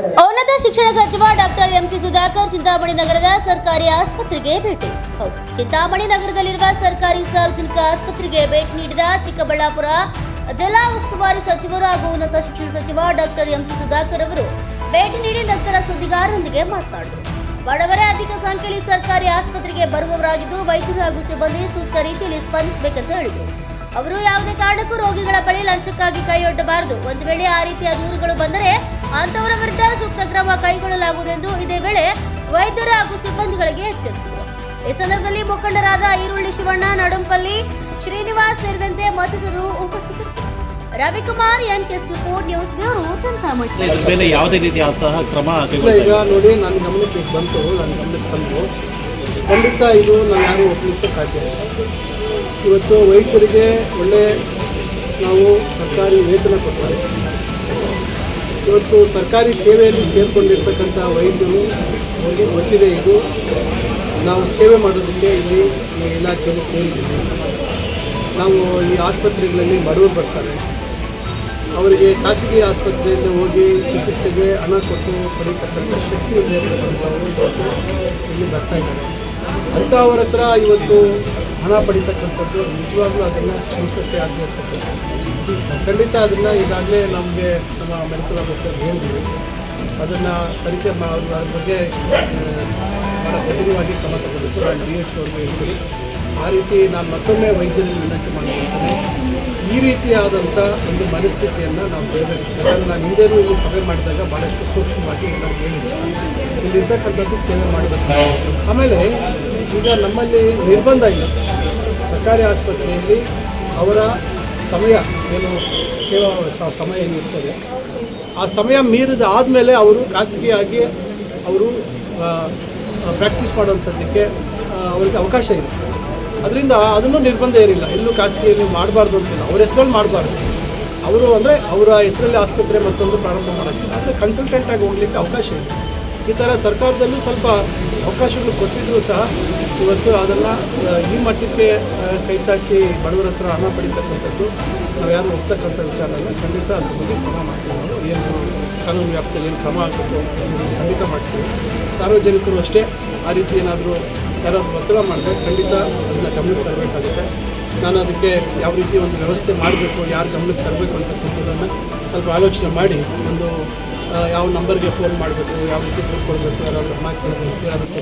ಉನ್ನತ ಶಿಕ್ಷಣ ಸಚಿವ ಡಾಕ್ಟರ್ ಎಂಸಿ ಸುಧಾಕರ್ ಚಿಂತಾಮಣಿ ನಗರದ ಸರ್ಕಾರಿ ಆಸ್ಪತ್ರೆಗೆ ಭೇಟಿ. ಚಿಂತಾಮಣಿ ನಗರದಲ್ಲಿರುವ ಸರ್ಕಾರಿ ಸಾರ್ವಜನಿಕ ಆಸ್ಪತ್ರೆಗೆ ಭೇಟಿ ನೀಡಿದ ಚಿಕ್ಕಬಳ್ಳಾಪುರ ಜಿಲ್ಲಾ ಉಸ್ತುವಾರಿ ಸಚಿವರು ಹಾಗೂ ಉನ್ನತ ಶಿಕ್ಷಣ ಸಚಿವ ಡಾಕ್ಟರ್ ಎಂಸಿ ಸುಧಾಕರ್ ಅವರು ಭೇಟಿ ನೀಡಿ ನಂತರ ಸುದ್ದಿಗಾರರೊಂದಿಗೆ ಮಾತನಾಡಿದರು. ಬಡವರೇ ಅಧಿಕ ಸಂಖ್ಯೆಯಲ್ಲಿ ಸರ್ಕಾರಿ ಆಸ್ಪತ್ರೆಗೆ ಬರುವವರಾಗಿದ್ದು ವೈದ್ಯರು ಹಾಗೂ ಸಿಬ್ಬಂದಿ ಸೂಕ್ತ ರೀತಿಯಲ್ಲಿ ಸ್ಪಂದಿಸಬೇಕಂತ ಹೇಳಿದರು. ಅವರು ಯಾವುದೇ ಕಾರಣಕ್ಕೂ ರೋಗಿಗಳ ಬಳಿ ಲಂಚಕ್ಕಾಗಿ ಕೈಯೊಡ್ಡಬಾರದು. ಒಂದು ವೇಳೆ ಆ ರೀತಿಯ ದೂರುಗಳು ಬಂದರೆ ಅಂತವರ ವಿರುದ್ಧ ಸೂಕ್ತ ಕ್ರಮ ಕೈಗೊಳ್ಳಲಾಗುವುದೆಂದು ಇದೇ ವೇಳೆ ವೈದ್ಯರು ಹಾಗೂ ಸಿಬ್ಬಂದಿಗಳಿಗೆ ಎಚ್ಚರಿಸಿದರು. ಈ ಸಂದರ್ಭದಲ್ಲಿ ಮುಖಂಡರಾದ ಈರುಳ್ಳಿ ಶಿವಣ್ಣ ನಡುಂಪಲ್ಲಿ ಶ್ರೀನಿವಾಸ್ ಸೇರಿದಂತೆ ಮತ್ತಿತರರು ಉಪಸ್ಥಿತರಿದ್ದರು. ರವಿಕುಮಾರ್ ಎನ್ ಕೆಸ್ಟ್ ಫೋರ್ ನ್ಯೂಸ್ ಬ್ಯೂರೋ ಚಂತಾಮಣಿ. ಯಾವುದೇ ರೀತಿಯಾದಂತಹ ಕ್ರಮ ಇಲ್ಲ ಈಗ ನೋಡಿ ನನ್ನ ಗಮನಕ್ಕೆ ಬಂತು ನನ್ನ ಗಮನಕ್ಕೆ ಬಂತು ಖಂಡಿತ ಇದು ನಾನು ಯಾರು ಒಪ್ಪಲಿಕ್ಕೆ ಸಾಧ್ಯ ಇಲ್ಲ. ಇವತ್ತು ವೈದ್ಯರಿಗೆ ಒಳ್ಳೆ ನಾವು ಸರ್ಕಾರಿ ವೇತನ ಕೊಡ್ತಾರೆ. ಇವತ್ತು ಸರ್ಕಾರಿ ಸೇವೆಯಲ್ಲಿ ಸೇರಿಕೊಂಡಿರ್ತಕ್ಕಂಥ ವೈದ್ಯರು, ಅವರಿಗೆ ಗೊತ್ತಿದೆ ಇದು. ನಾವು ಸೇವೆ ಮಾಡೋದಕ್ಕೆ ಇಲ್ಲಿ ಈ ಇಲಾಖೆಯಲ್ಲಿ ಸೇರಿದ್ದೀವಿ. ನಾವು ಈ ಆಸ್ಪತ್ರೆಗಳಲ್ಲಿ ಬಡವರು ಬರ್ತಾರೆ. ಅವರಿಗೆ ಖಾಸಗಿ ಆಸ್ಪತ್ರೆಯಲ್ಲಿ ಹೋಗಿ ಚಿಕಿತ್ಸೆಗೆ ಹಣ ಕೊಟ್ಟು ಪಡೀತಕ್ಕಂಥ ಶಕ್ತಿ ಇರ್ತಕ್ಕಂಥವರು ಇಲ್ಲಿ ಬರ್ತಾ ಇದ್ದಾರೆ. ಅಂಥವ್ರ ಹತ್ರ ಇವತ್ತು ಹಣ ಪಡಿತಕ್ಕಂಥದ್ದು ನಿಜವಾಗ್ಲೂ ಅದನ್ನು ಕ್ಷಮಿಸಕ್ಕೆ ಆಗದೆ ಇರ್ತಕ್ಕಂಥದ್ದು ಖಂಡಿತ ಅದನ್ನು ಈಗಾಗಲೇ ನಮಗೆ ನಮ್ಮ ಮೆಡಿಕಲ್ ಆಫೀಸರ್ ಹೇಳಿದ್ವಿ ಅದನ್ನು ತನಿಖೆ ಅದ್ರ ಬಗ್ಗೆ ಭಾಳ ಕಠಿಣವಾಗಿ ಕ್ರಮ ತಗೋಬೇಕು ನಾನು ಡಿ ಎಚ್ ಅವ್ರಿಗೆ ಹೇಳ್ತೀನಿ. ಆ ರೀತಿ ನಾನು ಮತ್ತೊಮ್ಮೆ ವೈದ್ಯರಲ್ಲಿ ವಿನಂತಿ ಮಾಡ್ಕೊಳ್ತೇನೆ. ಈ ರೀತಿಯಾದಂಥ ಒಂದು ಮನಸ್ಥಿತಿಯನ್ನು ನಾವು ಬಿಡಬೇಕು ಯಾಕಂದರೆ ನಾನು ಹಿಂದೆನೂ ಇಲ್ಲಿ ಸಭೆ ಮಾಡಿದಾಗ ಭಾಳಷ್ಟು ಸೂಕ್ಷ್ಮವಾಗಿ ನಾವು ಹೇಳಿದ್ದೆ ಇಲ್ಲಿರ್ತಕ್ಕಂಥದ್ದು ಸೇವೆ ಮಾಡಬೇಕು. ಆಮೇಲೆ ಈಗ ನಮ್ಮಲ್ಲಿ ನಿರ್ಬಂಧ ಇಲ್ಲ. ಸರ್ಕಾರಿ ಆಸ್ಪತ್ರೆಯಲ್ಲಿ ಅವರ ಸಮಯ ಏನು ಸೇವಾ ಸಮಯ ಏನಿರ್ತದೆ ಆ ಸಮಯ ಮೀರಿದ ಆದಮೇಲೆ ಅವರು ಖಾಸಗಿಯಾಗಿ ಅವರು ಪ್ರಾಕ್ಟೀಸ್ ಮಾಡುವಂಥದ್ದಕ್ಕೆ ಅವರಿಗೆ ಅವಕಾಶ ಇದೆ. ಅದರಿಂದ ಅದನ್ನು ನಿರ್ಬಂಧ ಏನಿಲ್ಲ. ಎಲ್ಲೂ ಖಾಸಗಿಯಲ್ಲಿ ಮಾಡಬಾರ್ದು ಅಂತಿಲ್ಲ. ಅವ್ರ ಹೆಸರಲ್ಲಿ ಮಾಡಬಾರ್ದು. ಅವರು ಅಂದರೆ ಅವರ ಹೆಸರಲ್ಲಿ ಆಸ್ಪತ್ರೆ ಮತ್ತೊಂದು ಪ್ರಾರಂಭ ಮಾಡೋಕ್ಕಿಲ್ಲ ಆದರೆ ಕನ್ಸಲ್ಟೆಂಟಾಗಿ ಹೋಗ್ಲಿಕ್ಕೆ ಅವಕಾಶ ಇದೆ ಈ ಥರ ಸರ್ಕಾರದಲ್ಲೂ ಸ್ವಲ್ಪ ಅವಕಾಶಗಳು ಕೊಟ್ಟಿದ್ರು ಸಹ ಇವತ್ತು ಅದನ್ನು ಈ ಮಟ್ಟಕ್ಕೆ ಕೈ ಚಾಚಿ ಬಡವರ ಹತ್ರ ಹಣ ಪಡಿತಕ್ಕಂಥದ್ದು ನಾವು ಯಾರು ಒಪ್ತಕ್ಕಂಥ ವಿಚಾರ ಖಂಡಿತ ಅದ್ರ ಬಗ್ಗೆ ಕ್ರಮ ಮಾಡ್ತೀವಿ ಏನು ಕಾನೂನು ವ್ಯಾಪ್ತಿಯಲ್ಲಿ ಏನು ಕ್ರಮ ಅದನ್ನ ಖಂಡಿತ ಮಾಡ್ತೀವಿ. ಸಾರ್ವಜನಿಕರು ಅಷ್ಟೇ ಆ ರೀತಿ ಏನಾದರೂ ಯಾರಾದರೂ ಒತ್ತಡ ಮಾಡಿದ್ರೆ ಖಂಡಿತ ಅದನ್ನು ಗಮನಕ್ಕೆ ತರಬೇಕಾಗುತ್ತೆ. ನಾನು ಅದಕ್ಕೆ ಯಾವ ರೀತಿ ಒಂದು ವ್ಯವಸ್ಥೆ ಮಾಡಬೇಕು, ಯಾರು ಗಮನಕ್ಕೆ ತರಬೇಕು ಅಂತಕ್ಕಂಥದ್ದನ್ನು ಸ್ವಲ್ಪ ಆಲೋಚನೆ ಮಾಡಿ ಒಂದು ಯಾವ ನಂಬರ್ಗೆ ಫೋನ್ ಮಾಡಬೇಕು ಯಾವ ರೀತಿ ದುಡ್ಡು ಕೊಡಬೇಕು ಯಾರಾದರೂ ಕೇಳೋದು ಕೇಳೋದಕ್ಕೆ